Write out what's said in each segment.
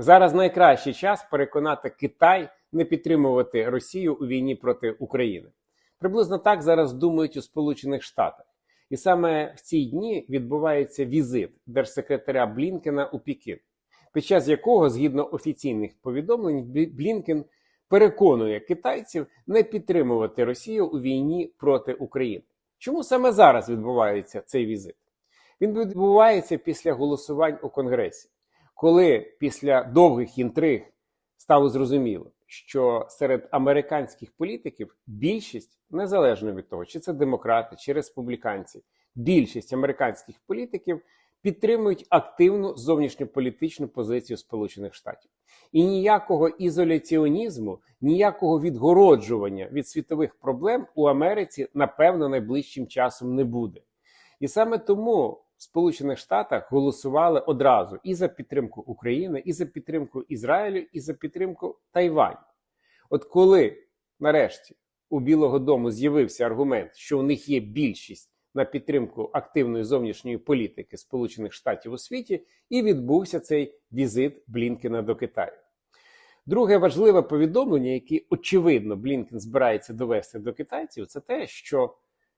Зараз найкращий час переконати Китай не підтримувати Росію у війні проти України. Приблизно так зараз думають у Сполучених Штатах. І саме в ці дні відбувається візит держсекретаря Блінкена у Пікін, під час якого, згідно офіційних повідомлень, Блі- Блінкен переконує китайців не підтримувати Росію у війні проти України. Чому саме зараз відбувається цей візит? Він відбувається після голосувань у Конгресі, коли після довгих інтриг стало зрозуміло, що серед американських політиків більшість, незалежно від того, чи це демократи, чи республіканці, більшість американських політиків підтримують активну зовнішньополітичну позицію Сполучених Штатів. І ніякого ізоляціонізму, ніякого відгороджування від світових проблем у Америці, напевно, найближчим часом не буде. І саме тому в Сполучених Штатах голосували одразу і за підтримку України, і за підтримку Ізраїлю, і за підтримку Тайваню. От коли нарешті у Білого Дому з'явився аргумент, що у них є більшість на підтримку активної зовнішньої політики Сполучених Штатів у світі, і відбувся цей візит Блінкена до Китаю. Друге важливе повідомлення, яке очевидно Блінкен збирається довести до китайців, це те, що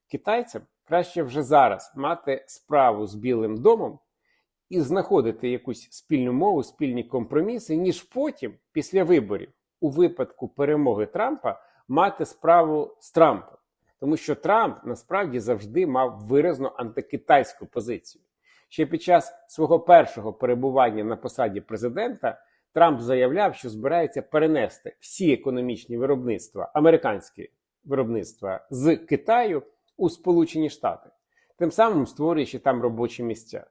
китайцям краще вже зараз мати справу з Білим домом і знаходити якусь спільну мову, спільні компроміси, ніж потім, після виборів, у випадку перемоги Трампа, мати справу з Трампом. Тому що Трамп насправді завжди мав виразно антикитайську позицію. Ще під час свого першого перебування на посаді президента Трамп заявляв, що збирається перенести всі економічні виробництва, американські виробництва з Китаю у Сполучені Штати, тим самим створюючи там робочі місця.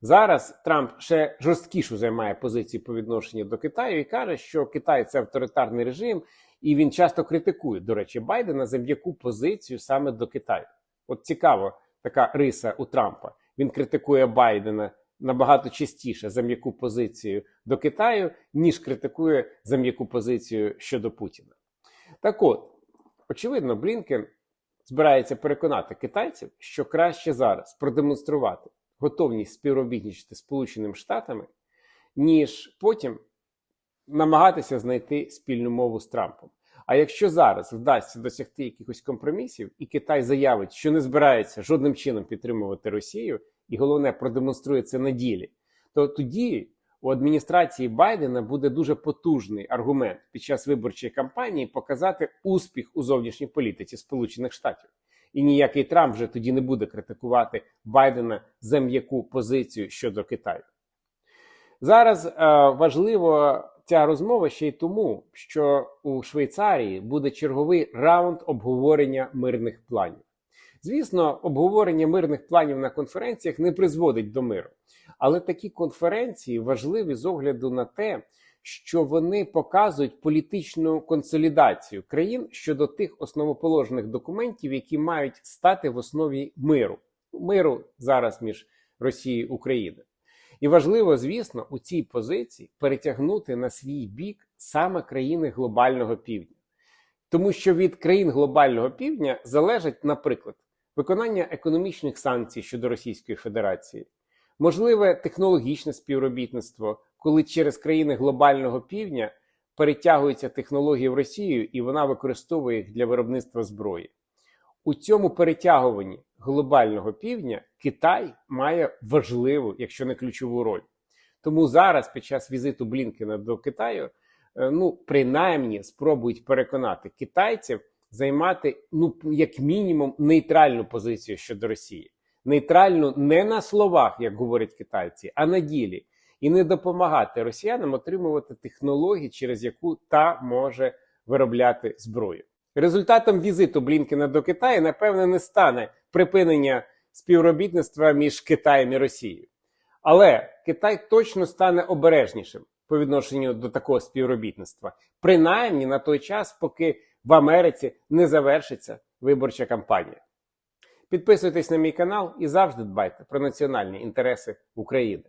Зараз Трамп ще жорсткішу займає позицію по відношенню до Китаю і каже, що Китай це авторитарний режим, і він часто критикує, до речі, Байдена за м'яку позицію саме до Китаю. От цікаво, така риса у Трампа. Він критикує Байдена набагато частіше за м'яку позицію до Китаю, ніж критикує за м'яку позицію щодо Путіна. Так от, очевидно, Блінкен збирається переконати китайців, що краще зараз продемонструвати готовність співробітничати Сполученими Штатами, ніж потім намагатися знайти спільну мову з Трампом. А якщо зараз вдасться досягти якихось компромісів, і Китай заявить, що не збирається жодним чином підтримувати Росію, і головне продемонструє це на ділі, то тоді у адміністрації Байдена буде дуже потужний аргумент під час виборчої кампанії показати успіх у зовнішній політиці Сполучених Штатів. І ніякий Трамп вже тоді не буде критикувати Байдена за м'яку позицію щодо Китаю. Зараз е, важливо ця розмова ще й тому, що у Швейцарії буде черговий раунд обговорення мирних планів. Звісно, обговорення мирних планів на конференціях не призводить до миру, але такі конференції важливі з огляду на те, що вони показують політичну консолідацію країн щодо тих основоположних документів, які мають стати в основі миру. Миру зараз між Росією і Україною. І важливо, звісно, у цій позиції перетягнути на свій бік саме країни глобального півдня. Тому що від країн глобального півдня залежить, наприклад, виконання економічних санкцій щодо Російської Федерації, можливе технологічне співробітництво, коли через країни глобального півдня перетягуються технології в Росію і вона використовує їх для виробництва зброї. У цьому перетягуванні глобального півдня Китай має важливу, якщо не ключову роль. Тому зараз, під час візиту Блінкена до Китаю, е, ну принаймні спробують переконати китайців займати ну як мінімум нейтральну позицію щодо Росії. Нейтральну не на словах, як говорять китайці, а на ділі, і не допомагати росіянам отримувати технології, через яку та може виробляти зброю. Результатом візиту Блінкена до Китаю, напевно, не стане припинення співробітництва між Китаєм і Росією. Але Китай точно стане обережнішим по відношенню до такого співробітництва, принаймні на той час, поки в Америці не завершиться виборча кампанія. Підписуйтесь на мій канал і завжди дбайте про національні інтереси України.